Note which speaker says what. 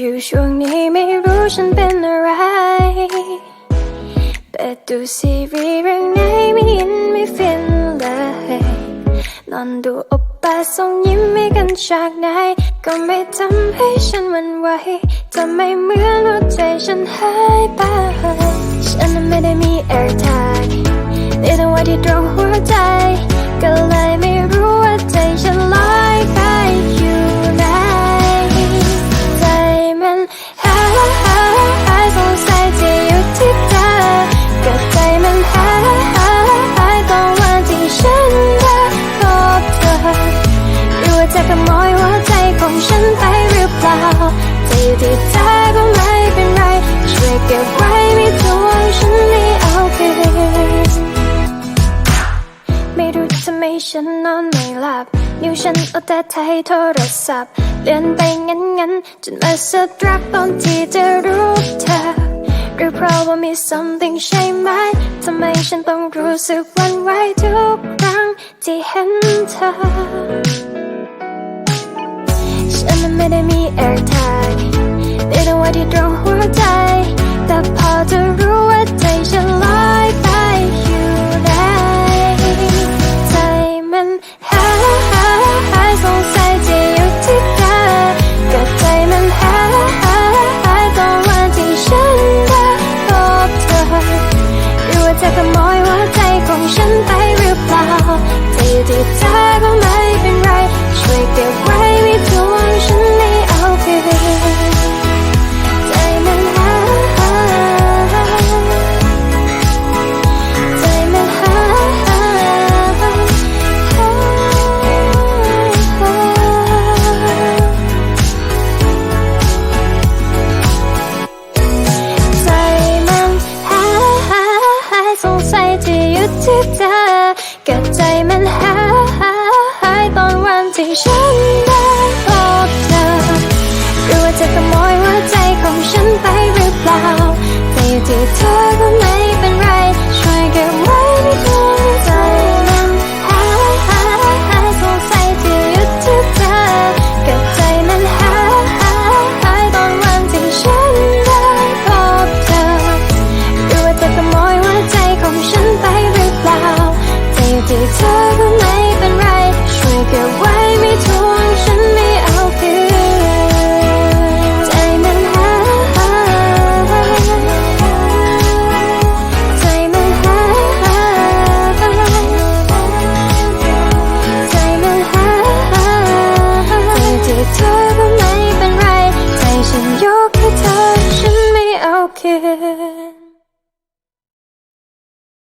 Speaker 1: อยู่ช่วงนี้ไม่รู้ฉันเป็นอะไรเปิดดูซีรีส์เรื่องไหนไม่ยินไม่ฟินเลย นอนดูอปป้าส่งยิ้มให้กันจากไหน ก็ไม่ทำให้ฉันหวันไหวจะไม่เหมือนว่าใจฉันหายไป ฉันนั้นไม่ได้มีแอร์ท ag แต่แต่ว่าที่ตรงหัวใจ ขโมยหัวใจของฉันไปหรือเปล่าจะอยู่ที่เธอก็ไม่เป็นไร ช่วยเก็บไว้ไม่ทวงฉันไม่เอาคืนไม่รู้ทำไมฉันนอนไม่หลับนิ้วฉันเอาแต่ไทยโทรศัพท์เลื่อนไปงั้นงั้นจนมาสะดรักตอนที่จะรู้เธอหรือเพราะว่ามี something ใช่ไหมทำไมฉันต้องรู้สึกวันไหวทุกครั้งที่เห็นเธอ enemy airtight. They don't want you 中活在打炮的入。I'm